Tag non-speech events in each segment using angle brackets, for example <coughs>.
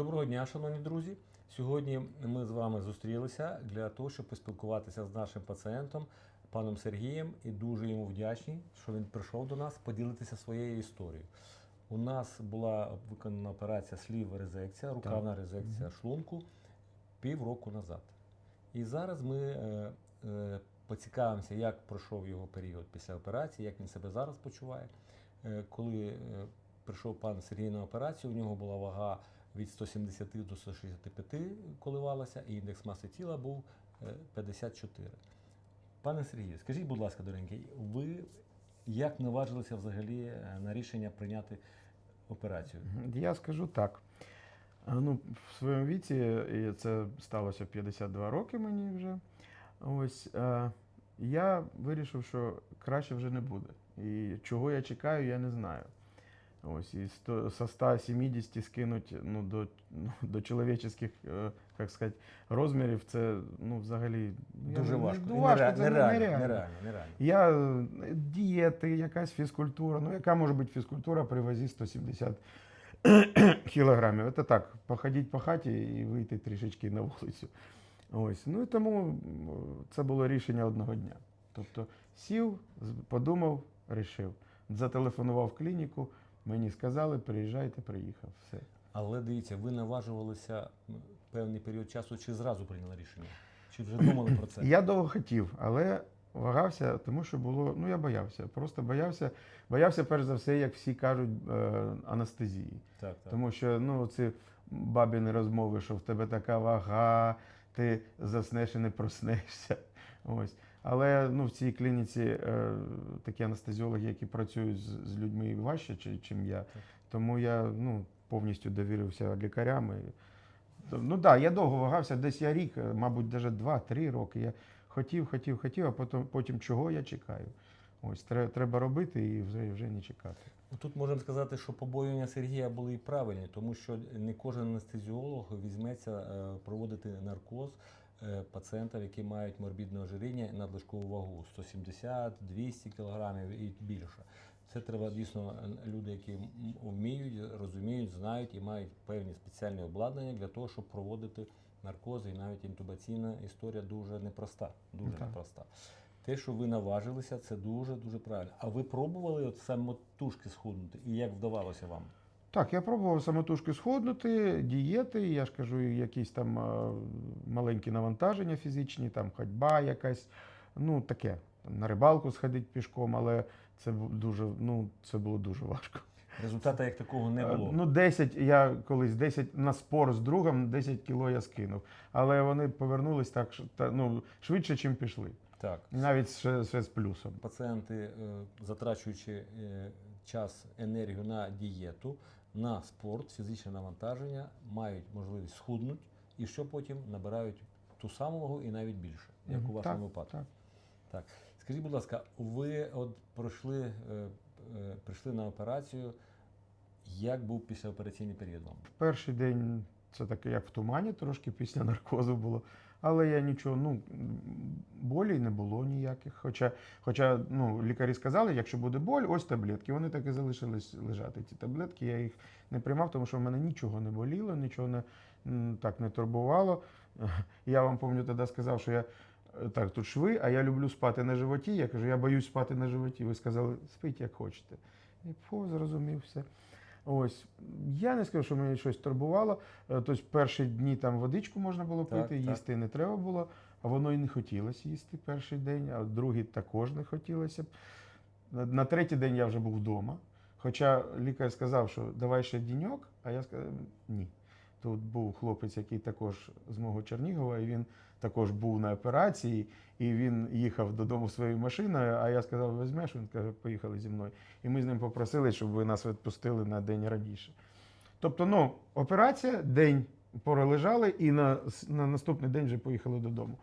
Доброго дня, шановні друзі. Сьогодні ми з вами зустрілися для того, щоб поспілкуватися з нашим пацієнтом, паном Сергієм, і дуже йому вдячні, що він прийшов до нас поділитися своєю історією. У нас була виконана операція слів резекція, рукавна резекція шлунку півроку назад. І зараз ми е, е, поцікавимося, як пройшов його період після операції, як він себе зараз почуває. Е, коли е, прийшов пан Сергій на операцію, у нього була вага від 170 до 165 коливалася, і індекс маси тіла був е, 54. Пане Сергію, скажіть, будь ласка, доренький, ви як наважилися взагалі е, на рішення прийняти операцію? Я скажу так. Ну, в своєму віці, це сталося в 52 роки мені вже. Ось е, я вирішив, що краще вже не буде. І чого я чекаю, я не знаю. Ось, і сто- со 170 скинуть ну, до, ну, <laughs> до чоловічих, е, розмірів, це ну, взагалі Дуже не- важко. ну, І важко, нереально, це нереально, нереально. нереально. Я дієти, якась фізкультура. Ну, яка може бути фізкультура при вазі 170 <coughs> кілограмів? Це так, походіть по хаті і вийти трішечки на вулицю. Ось. Ну і тому це було рішення одного дня. Тобто сів, подумав, рішив. Зателефонував в клініку, мені сказали, приїжджайте, приїхав. Все. Але дивіться, ви наважувалися певний період часу, чи зразу прийняли рішення? Чи вже думали про це? Я довго хотів, але вагався, тому що було. Ну я боявся. Просто боявся. Боявся, перш за все, як всі кажуть, е, анестезії. Так, так. Тому що ну, ці бабіни розмови, що в тебе така вага, ти заснеш і не проснешся. Ось. Але ну, в цій клініці е, такі анестезіологи, які працюють з, з людьми важче, чи, чим я. Тому я ну, повністю довірився лікарям. І, ну так, да, я довго вагався, десь я рік, е, мабуть, навіть два-три роки. Я хотів, хотів, хотів, а потім, потім чого я чекаю. Ось треба, треба робити і вже, вже не чекати. Ну, Тут можемо сказати, що побоювання Сергія були і правильні, тому що не кожен анестезіолог візьметься е, проводити наркоз е, пацієнтам, які мають морбідне ожиріння і надлишкову вагу 170-200 кг і більше. Це треба дійсно люди, які вміють, розуміють, знають і мають певні спеціальні обладнання для того, щоб проводити наркози. І навіть інтубаційна історія дуже непроста. Дуже Так. непроста. Те, що ви наважилися, це дуже дуже правильно. А ви пробували от самотужки схуднути? І як вдавалося вам? Так, я пробував самотужки сходнути, дієти, я ж кажу, якісь там е, маленькі навантаження фізичні, там ходьба якась, ну таке. На рибалку сходити пішком, але це дуже, ну, це було дуже важко. Результату як такого не Е, було. Ну, 10, я колись 10 на спор з другом 10 кіло я скинув. Але вони повернулись так, та, ну, швидше, чим пішли. Так. Навіть ще, ще з плюсом. Пацієнти, е, затрачуючи час, енергію на дієту, на спорт, фізичне навантаження, мають можливість схуднути і що потім набирають ту саму вагу і навіть більше, як у вашому Так, випадку. так. Так. Скажіть, будь ласка, ви от пройшли, е, е, прийшли на операцію. Як був післяопераційний період вам? Перший день це таке, як в тумані, трошки після наркозу було. Але я нічого, ну болі не було ніяких. Хоча, хоча ну, лікарі сказали, якщо буде боль, ось таблетки. Вони так і залишились лежати. Ці таблетки я їх не приймав, тому що в мене нічого не боліло, нічого не так не турбувало. <laughs> Я вам пам'ятаю, тоді сказав, що я так, тут шви, а я люблю спати на животі. Я кажу, я боюсь спати на животі. Ви сказали, спіть як хочете. І фу, зрозумів все. Ось я не скажу, що мені щось турбувало. Е, Тобто перші дні там водичку можна було пити, так. їсти не треба було, а воно і не хотілося їсти перший день, а другий також не хотілося б. На третій день я вже був вдома. Хоча лікар сказав, що давай ще діньок, а я сказав ні. Тут був хлопець, який також з мого Чернігова, і він також був на операції, і він їхав додому своєю машиною. А я сказав, візьмеш, він каже, поїхали зі мною. І ми з ним попросили, щоб ви нас відпустили на день раніше. Тобто, ну, операція, день пролежали, і на, на наступний день вже поїхали додому.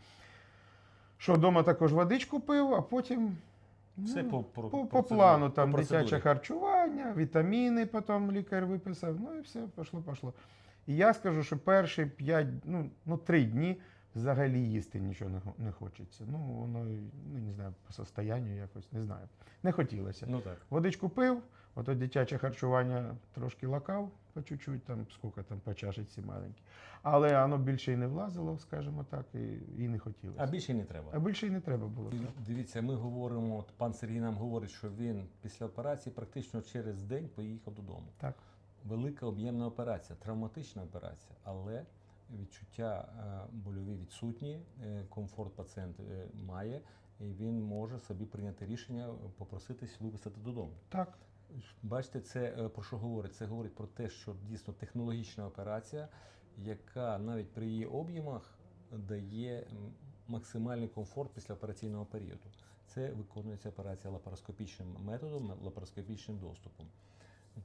Що вдома також водичку пив, а потім. Все ну, по, по, по плану, по там процедурі. дитяче харчування, вітаміни потім лікар виписав, ну і все, пішло, пішло. І я скажу, що перші 5, ну, ну 3 дні взагалі їсти нічого не, не хочеться. Ну, воно, ну, не знаю, по состоянню якось, не знаю. Не хотілося. Ну так. Водичку пив, ото дитяче харчування трошки лакав по чуть-чуть, там, скільки там по чашечці маленькій. Але воно більше і не влазило, скажімо так, і, і не хотілося. А більше й не треба. А більше і не треба було. Так. Дивіться, ми говоримо, от пан Сергій нам говорить, що він після операції практично через день поїхав додому. Так. Велика об'ємна операція, травматична операція, але відчуття е, больові відсутні, е, комфорт пацієнт е, має, і він може собі прийняти рішення попроситись виписати додому. Так. Бачите, це про що говорить? Це говорить про те, що дійсно технологічна операція, яка навіть при її об'ємах дає максимальний комфорт після операційного періоду. Це виконується операція лапароскопічним методом, лапароскопічним доступом.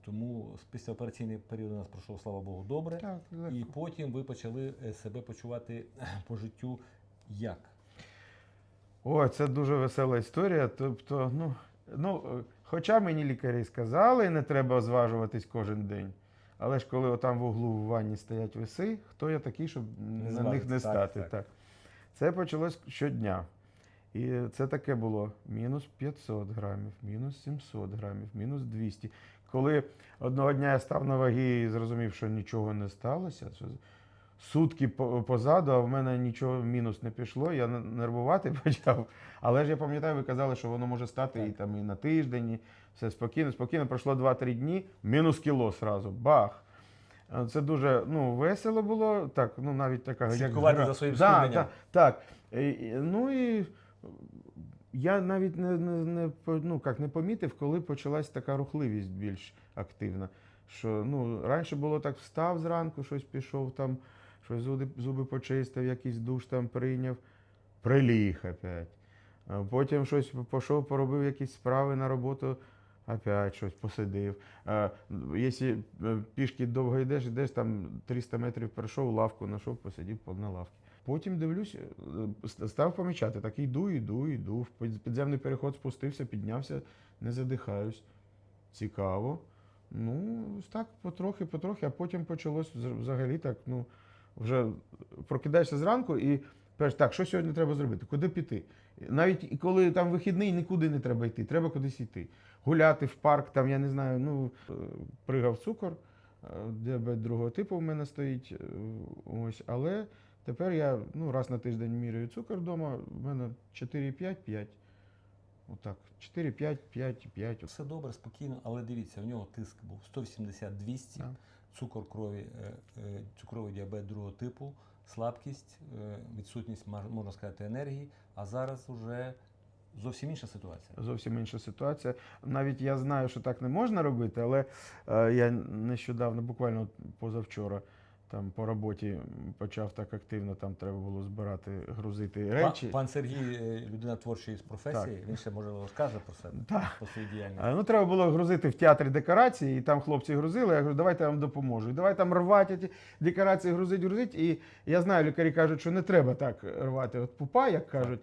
Тому післяопераційний період у нас пройшов, слава Богу, добре. Так, легко. І потім ви почали е, себе почувати по життю як? О, це дуже весела історія. Тобто, ну, ну, е, хоча мені лікарі сказали, не треба зважуватись кожен день. Але ж коли отам в углу в ванні стоять веси, хто я такий, щоб на них не так, стати? так. Так. Це почалось щодня. І це таке було мінус 500 грамів, мінус 700 грамів, мінус 200. Коли одного дня я став на ваги і зрозумів, що нічого не сталося, що сутки по- позаду, а в мене нічого мінус не пішло, я нервувати <laughs> почав. Але ж я пам'ятаю, ви казали, що воно може стати і там і на тиждень, і все спокійно, спокійно. Пройшло 2-3 дні, мінус кіло сразу. Бах. Е, Це дуже ну, весело було. Так, ну навіть така Слідкувати за своїм да, схудненням. так, так. І- Ну і я навіть не, не, не, ну, як, не помітив, коли почалась така рухливість більш активна. Що ну, раніше було так, встав зранку, щось пішов там, щось зуби, зуби почистив, якийсь душ там прийняв, приліг опять. Потім щось пішов, поробив якісь справи на роботу, опять щось посидив. Якщо е, пішки довго йдеш, йдеш там 300 метрів пройшов, лавку знайшов, посидів на лавці. Потім дивлюсь, е, став помічати, так йду, йду, йду. В підземний переход спустився, піднявся, не задихаюсь. Цікаво. Ну, так потрохи, потрохи, а потім почалось взагалі так, ну, вже прокидаєшся зранку і кажеш, так, що сьогодні треба зробити? Куди піти? Навіть коли там вихідний, нікуди не треба йти, треба кудись йти. Гуляти в парк, там, я не знаю, ну, е, пригав цукор, е, діабет другого типу в мене стоїть. Ось, але тепер я ну, раз на тиждень міряю цукор вдома, в мене 4,5, 5. Отак. 4, 5, 5, 5. Все добре, спокійно, але дивіться, в нього тиск був 180-200, Так. цукор крові, е, е, цукровий діабет другого типу, слабкість, е, відсутність, можна сказати, енергії. А зараз вже зовсім інша ситуація. Зовсім інша ситуація. Навіть я знаю, що так не можна робити, але я нещодавно, буквально позавчора, там по роботі почав так активно, там треба було збирати, грузити речі. Пан Сергій, е, людина творчої з професії, він ще може розкаже про себе, Так. про свою діяльність. Ну, треба було грузити в театрі декорації, і там хлопці грузили. Я кажу, давайте я вам допоможу. І давай там рвати ті декорації, грузить, грузить. І я знаю, лікарі кажуть, що не треба так рвати. От пупа, як кажуть.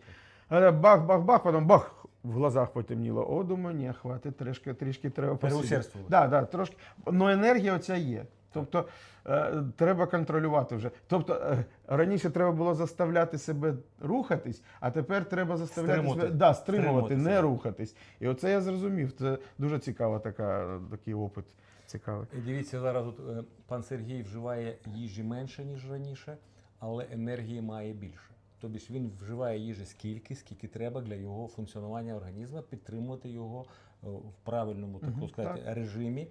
Але бах, бах, бах, потім бах, в глазах потемніло. О, думаю, ні, хватить, трішки, трішки треба посидіти. Да, да, трошки. Ну, енергія оця є. Тобто е, треба контролювати вже. Тобто е, раніше треба було заставляти себе рухатись, а тепер треба заставляти Стримувати. себе да, стримувати, Стримувати не себе. рухатись. І оце я зрозумів. Це дуже цікава така, такий опит. Цікавий. І дивіться, зараз от, е, пан Сергій вживає їжі менше, ніж раніше, але енергії має більше. Тобто ж він вживає їжі скільки, скільки треба для його функціонування організму, підтримувати його е, в правильному так Мгм, сказати, режимі,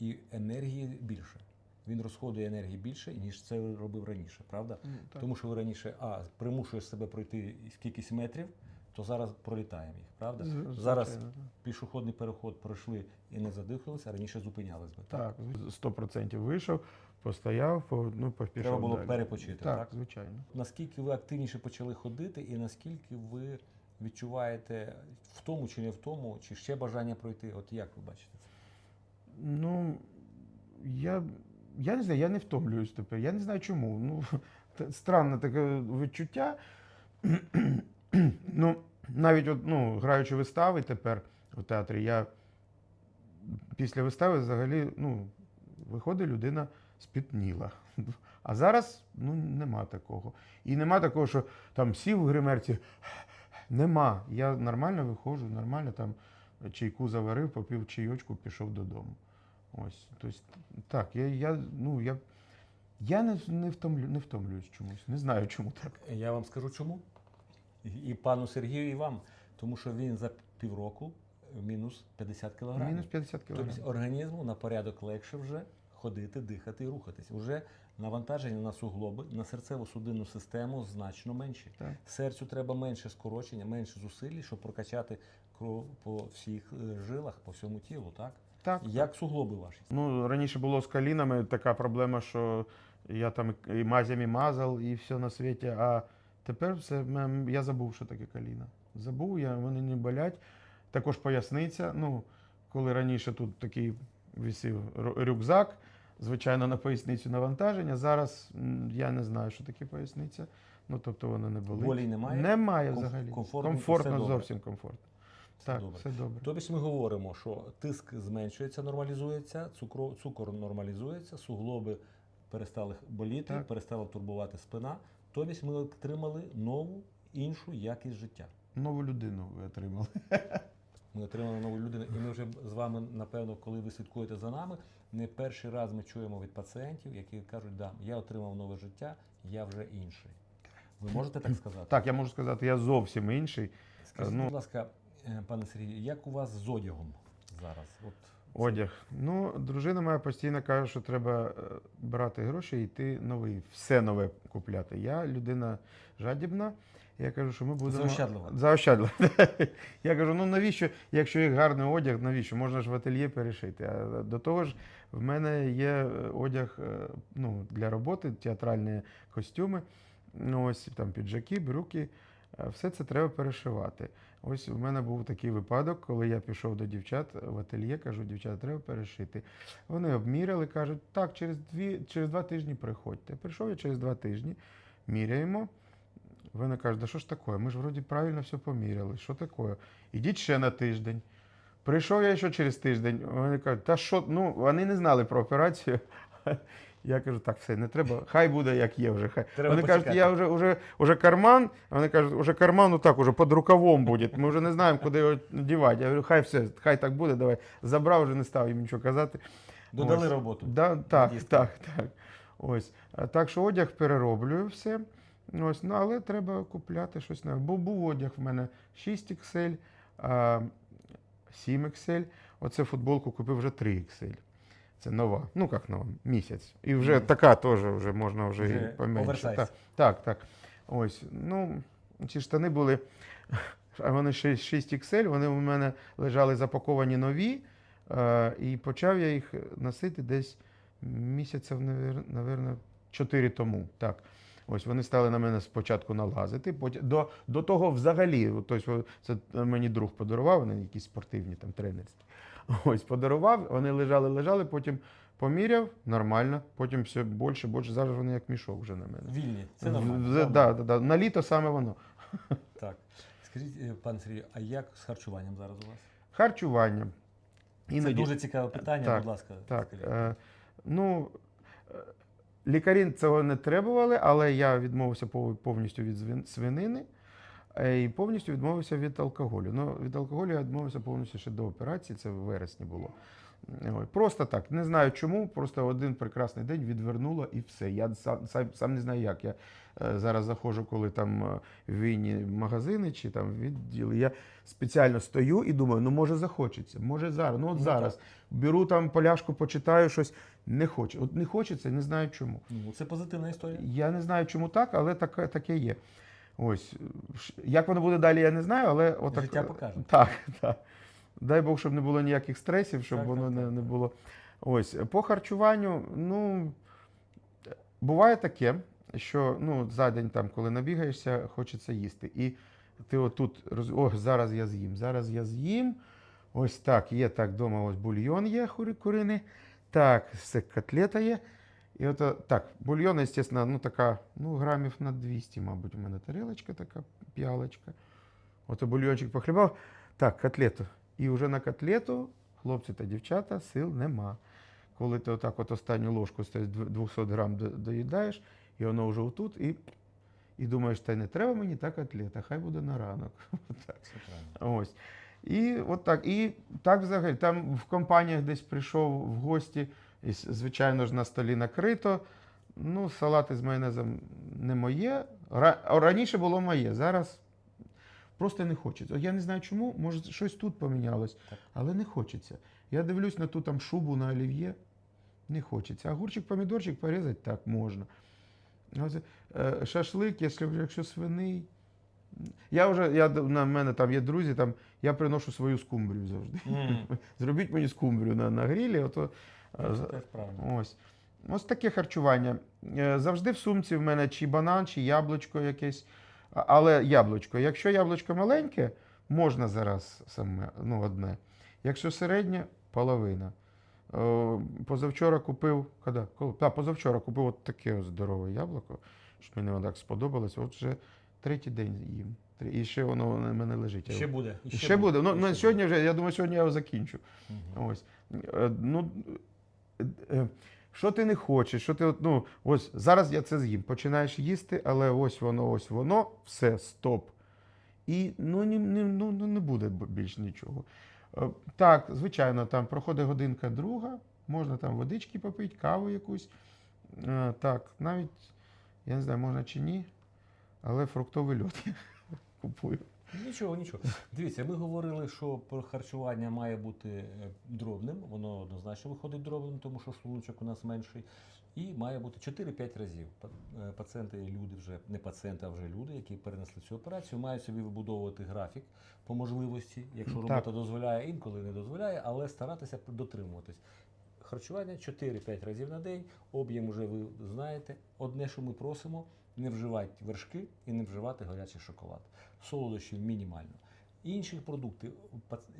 і енергії більше. Він розходує енергії більше, ніж це робив раніше, правда? Так. Тому що ви раніше а, примушуєш себе пройти кількість метрів, то зараз пролітаємо їх, правда? З- Зараз звичайно, пішохідний переход пройшли і не задихалися, а раніше зупинялись би. Так, 100% вийшов, постояв, по- ну, пішов Треба було далі. перепочити, Так, так? звичайно. Наскільки ви активніше почали ходити, і наскільки ви відчуваєте в тому чи не в тому, чи ще бажання пройти? От як ви бачите це? Ну, я, я не знаю, я не втомлююсь тепер. Я не знаю чому. Ну, <laughs> странне таке відчуття. <clears throat> ну, навіть от, ну, граючи вистави тепер у театрі, я після вистави взагалі ну, виходить людина спітніла. А зараз ну, нема такого. І нема такого, що там сів в гримерці. Нема. Я нормально виходжу, нормально там чайку заварив, попив чайочку, пішов додому. Ось, тобто, так, я, я, ну, я, я не, не, втомлю, не втомлююсь чомусь. Не знаю, чому так. Я вам скажу чому. І- пану Сергію, і вам. Тому що він за півроку мінус 50 кілограмів. Мінус 50 кілограмів. Тобто організму на порядок легше вже ходити, дихати і рухатись. Уже навантаження на суглоби, на серцево-судинну систему значно менші. Так. Серцю треба менше скорочення, менше зусиль, щоб прокачати кров по всіх е, жилах, по всьому тілу. Так? Так. Як суглоби ваші? Ну, раніше було з колінами така проблема, що я там і мазями мазав, і все на світі. А тепер все, я забув, що таке коліна. Забув, я, вони не болять. Також поясниця. Ну, коли раніше тут такий висів рюкзак, звичайно, на поясницю навантаження. Зараз я не знаю, що таке поясниця. Ну, тобто вона не болить. Болі немає? Немає взагалі. комфортно, комфортно все добре. зовсім комфортно. Все так, добре. все добре. Тобто ми говоримо, що тиск зменшується, нормалізується, цукро, цукор нормалізується, суглоби перестали боліти, Так. перестала турбувати спина. Тобто ми отримали нову іншу якість життя. Нову людину ви отримали. <laughs> Ми отримали нову людину, і ми вже з вами, напевно, коли ви слідкуєте за нами, не перший раз ми чуємо від пацієнтів, які кажуть, да, я отримав нове життя, я вже інший. Ви можете так сказати? Так, я можу сказати, я зовсім інший. Скажіть, ну- будь ласка, е, пане Сергію, як у вас з одягом зараз? От Одяг. Ну, дружина моя постійно каже, що треба е, брати гроші і йти новий, все нове купляти. Я людина жадібна. Я кажу, що ми будемо Заощадлива. Заощадлива. <laughs> Я кажу, ну навіщо, якщо є гарний одяг, навіщо? Можна ж в ательє перешити. А до того ж, в мене є е, одяг е, ну, для роботи, театральні костюми, ну, ось там піджаки, брюки. Е, Все це треба перешивати. Ось у мене був такий випадок, коли я пішов до дівчат в ательє, кажу, дівчата, треба перешити. Вони обміряли, кажуть, так, через, дві, через два тижні приходьте. Прийшов я через два тижні, міряємо. Вони кажуть, да що ж таке? Ми ж вроді правильно все поміряли. Що таке? Ідіть ще на тиждень. Прийшов я ще через тиждень. Вони кажуть, та що, ну вони не знали про операцію. <laughs> Я кажу, так, все, не треба, хай буде як є вже. Хай. Треба вони кажуть, почекати. я вже, вже, вже карман, вони кажуть, вже карман ну так, уже під рукавом буде. Ми вже не знаємо, куди його дівати. Я говорю, хай все, хай так буде, давай. Забрав, вже не став їм нічого казати. Додали Ось. роботу. Да, так, так, так. Ось. Так що одяг перероблюю все. Ось, ну, але треба купляти щось нове. Бо був одяг в мене 6 XL, 7 XL. Оце футболку купив вже 3 XL. Це нова. Ну як нова, місяць. І вже Мгм. така теж вже можна вже, Вже і поменше. Так, так, так. Ось. Ну, ці штани були. <laughs> А вони 6, 6 XL, вони у мене лежали запаковані нові. Е, і почав я їх носити десь місяців, напевно, 4 тому. Так. Ось вони стали на мене спочатку налазити. Потім до, до того взагалі, тобто, це мені друг подарував, вони якісь спортивні там тренерські. <laughs> Ось подарував, вони лежали, лежали, потім поміряв, нормально, потім все більше, більше. Зараз вони як мішок вже на мене. Вільні. Це нормально. Да, да, да. На літо саме воно. <laughs> Так. Скажіть, е, пане Сергію, а як з харчуванням зараз у вас? Харчування. Це дуже цікаве питання, Так, будь ласка. Так, е, ну, е, лікарі цього не требували, але я відмовився повністю від свинини е, і повністю відмовився від алкоголю. Ну, від алкоголю я відмовився повністю ще до операції, це в вересні було. Ой, Просто так, не знаю чому, просто один прекрасний день відвернуло і все. Я сам, сам, сам не знаю як. Я е, зараз заходжу, коли там е, в війні магазини чи там відділи. Я спеціально стою і думаю, ну може захочеться, може зараз. Ну от Ну, зараз беру там поляшку, почитаю щось. Не хочу. От не хочеться, не знаю чому. Ну, це позитивна історія. Я не знаю, чому так, але таке, таке є. Ось. Як воно буде далі, я не знаю, але отак. Життя покаже. Так, <laughs> так. Дай Бог, щоб не було ніяких стресів, щоб Так, воно так, не, так, не було. Ось. По харчуванню, ну, буває таке, що ну, за день, там, коли набігаєшся, хочеться їсти. І ти отут роз... о, зараз я з'їм, зараз я з'їм. Ось так, є так, вдома ось бульйон є куриний. Так, все котлета є. І от так, бульйон, звісно, ну така, ну, грамів на 200, мабуть, у мене тарілочка така, п'ялочка. Ото бульйончик похлібав. Так, котлету. І вже на котлету, хлопці та дівчата, сил нема. Коли ти отак от останню ложку з 200 грам доїдаєш, і воно вже отут, і, і думаєш, та не треба мені та котлета, хай буде на ранок. <laughs> Ось. І от так. І так взагалі. Там в компаніях десь прийшов в гості, і, звичайно ж, на столі накрито. Ну, салати з майонезом не моє. Раніше було моє, зараз просто не хочеться. Я не знаю чому, може щось тут помінялось, але не хочеться. Я дивлюсь на ту там шубу на олів'є, не хочеться. Огурчик, помідорчик порізати так можна. Е, Шашлик, якщо, якщо свиний. Я вже, я, на мене там є друзі, там, я приношу свою скумбрію завжди. М, <laughs> Зробіть мені скумбрію на, на грілі. Ото, е, Це. Ось. Ось таке харчування. Е, Завжди в сумці в мене чи банан, чи яблучко якесь. Але яблучко. Якщо яблучко маленьке, можна зараз саме ну, одне. Якщо середнє, половина. Е, Позавчора купив. Коли? Коли? Позавчора купив от таке ось здорове яблуко, що мені так сподобалось. От вже третій день їм. І ще воно на мене лежить. Ще буде. і ще, буде. Ну, і ну, ще сьогодні вже, я думаю, сьогодні я його закінчу. Мгм. Ось. Е, Ну, е, що ти не хочеш, що ти, от, ну, ось зараз я це з'їм. Починаєш їсти, але ось воно, ось воно, все, стоп. І ну, ні, ні, ну, ну, не буде більш нічого. Е, Так, звичайно, там проходить годинка друга, можна там водички попити, каву якусь. Е, Так, навіть, я не знаю, можна чи ні, але фруктовий льод я <laughs> купую. Нічого, нічого. Дивіться, ми говорили, що про харчування має бути е, дробним. Воно однозначно виходить дробним, тому що шлуночок у нас менший. І має бути 4-5 разів. Е, Пацієнти, і люди вже не пацієнти, а вже люди, які перенесли цю операцію, мають собі вибудовувати графік по можливості, якщо Так. робота дозволяє, інколи не дозволяє, але старатися дотримуватись. Харчування 4-5 разів на день, об'єм вже ви знаєте. Одне, що ми просимо, не вживати вершки і не вживати гарячий шоколад. Солодощів мінімально. Інші продукти,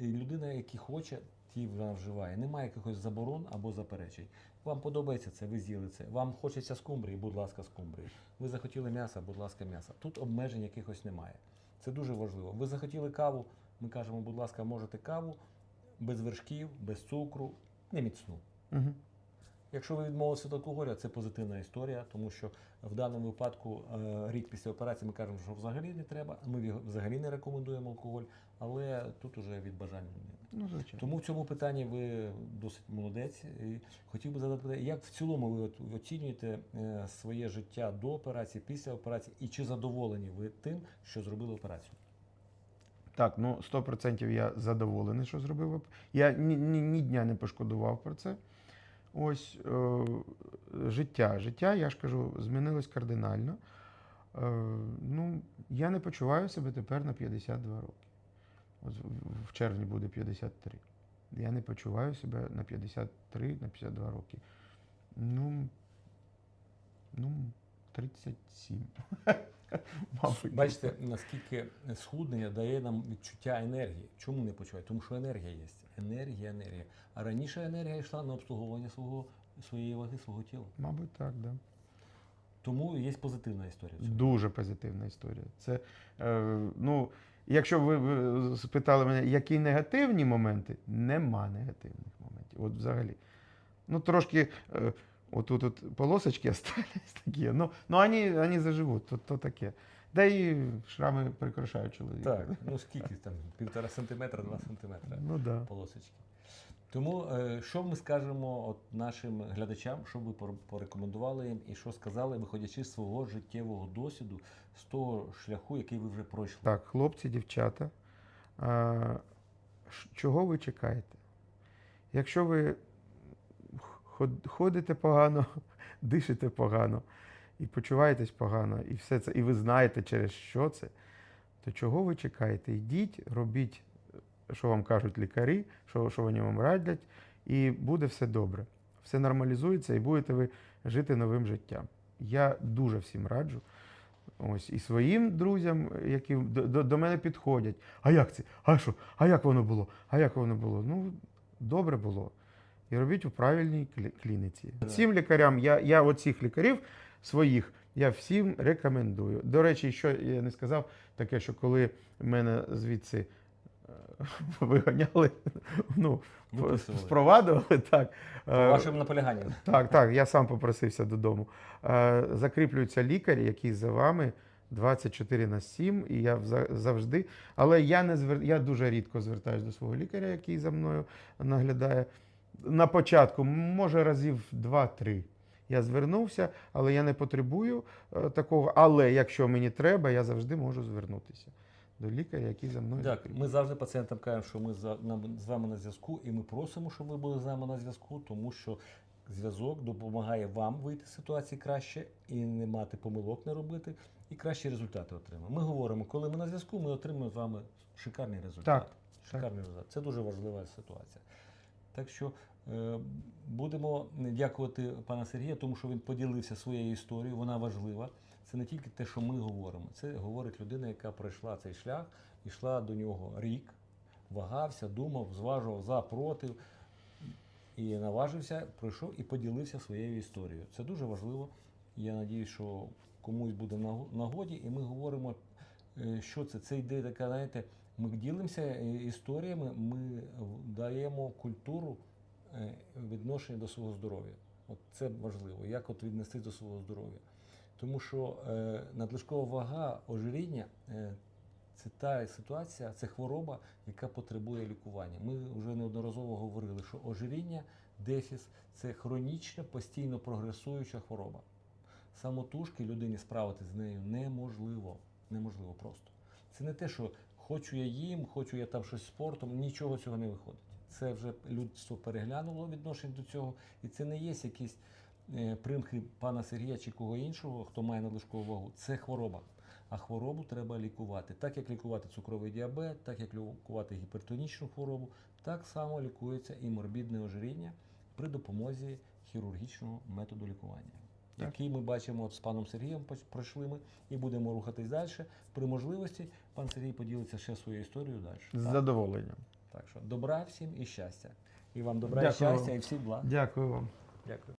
людина, яка хоче, ті вона вживає. Немає якихось заборон або заперечень. Вам подобається це, ви з'їли це. Вам хочеться скумбрії, будь ласка, скумбрії. Ви захотіли м'яса, будь ласка, м'яса. Тут обмежень якихось немає. Це дуже важливо. Ви захотіли каву, ми кажемо, будь ласка, можете каву без вершків, без цукру, не міцну. Угу. Якщо ви відмовилися від алкоголю, це позитивна історія, тому що в даному випадку е, рік після операції ми кажемо, що взагалі не треба. Ми взагалі не рекомендуємо алкоголь, але тут уже від бажання людини. Ну, звичайно. Тому в цьому питанні ви досить молодець. І хотів би задати питання, як в цілому ви оцінюєте е, своє життя до операції, після операції, і чи задоволені ви тим, що зробили операцію? Так, ну 100% я задоволений, що зробив. Я ні, ні, ні дня не пошкодував про це. Ось е, життя. Життя, я ж кажу, змінилось кардинально. Е, ну, я не почуваю себе тепер на 52 роки. От в- червні буде 53. Я не почуваю себе на 53, на 52 роки. Ну, ну 37. <laughs> Мабуть. Бачите, наскільки схуднення дає нам відчуття енергії. Чому не почуває? Тому що енергія є. Енергія, енергія. А раніше енергія йшла на обслуговування свого, своєї ваги, свого тіла. Мабуть, так, да. Тому є позитивна історія. Дуже позитивна історія. Це, е, ну, якщо ви, ви спитали мене, які негативні моменти, нема негативних моментів. От взагалі. Ну, трошки, е, отут от полосочки <laughs> остались такі, ну, ну вони, вони заживуть, то, то таке. Да і шрами прикрашають чоловіка. Так, <laughs> ну скільки там? Півтора сантиметра, два сантиметра Ну да. полосочки. Тому е, що ми скажемо от нашим глядачам, що ви порекомендували їм, і що сказали, виходячи з свого життєвого досвіду, з того шляху, який ви вже пройшли? Так, хлопці, дівчата, а, чого ви чекаєте? Якщо ви ходите погано, <laughs> дишите погано і почуваєтесь погано, і все це, і ви знаєте, через що це, то чого ви чекаєте? Йдіть, робіть, що вам кажуть лікарі, що, що вони вам радять, і буде все добре. Все нормалізується, і будете ви жити новим життям. Я дуже всім раджу. Ось і своїм друзям, які до, до, до мене підходять. А як це? А що? А як воно було? А як воно було? Ну, добре було. І робіть у правильній клі- клініці. Всім лікарям, я, я оцих лікарів своїх, я всім рекомендую. До речі, що я не сказав, таке, що коли мене звідси е, <laughs> виганяли, <laughs> ну, Виписували. впровадували, так. Е, вашим наполяганням. так, так, я сам попросився додому. Е, Закріплюється лікар, який за вами 24 на 7, і я завжди. Але я не звер... я дуже рідко звертаюся до свого лікаря, який за мною наглядає. На початку, може, разів 2-3. Я звернувся, але я не потребую е, такого. Але якщо мені треба, я завжди можу звернутися до лікаря, який за мною. Так, ми завжди пацієнтам кажемо, що ми за, нам- з вами на зв'язку, і ми просимо, щоб ви були з нами на зв'язку, тому що зв'язок допомагає вам вийти з ситуації краще і не мати помилок не робити, і кращі результати отримати. Ми говоримо, коли ми на зв'язку, ми отримуємо з вами шикарний результат. Так, Шикарний результат. Це дуже важлива ситуація. Так що е, будемо дякувати пана Сергія, тому що він поділився своєю історією, вона важлива. Це не тільки те, що ми говоримо, це говорить людина, яка пройшла цей шлях, йшла до нього рік, вагався, думав, зважував за, проти, і наважився, пройшов і поділився своєю історією. Це дуже важливо. Я надіюсь, що комусь буде нагоді, і ми говоримо, е, що це. Це йде така, знаєте, ми ділимося е, історіями, ми даємо культуру е, відношення до свого здоров'я. От це важливо, як от віднести до свого здоров'я. Тому що е, надлишкова вага, ожиріння це та ситуація, це хвороба, яка потребує лікування. Ми вже неодноразово говорили, що ожиріння, дефіс це хронічна, постійно прогресуюча хвороба. Самотужки людині справитися з нею неможливо. Неможливо просто. Це не те, що хочу я їм, хочу я там щось спортом, нічого цього не виходить. Це вже людство переглянуло відношення до цього, і це не є якісь е, примхи пана Сергія чи кого іншого, хто має надлишкову вагу. Це хвороба. А хворобу треба лікувати. Так як лікувати цукровий діабет, так як лікувати гіпертонічну хворобу, так само лікується і морбідне ожиріння при допомозі хірургічного методу лікування. Який ми бачимо от з паном Сергієм пройшли ми і будемо рухатись далі. При можливості пан Сергій поділиться ще своєю історією далі. З Так? задоволенням. Так що добра всім і щастя. І вам добра і щастя, і всіх благ. Дякую вам. Дякую.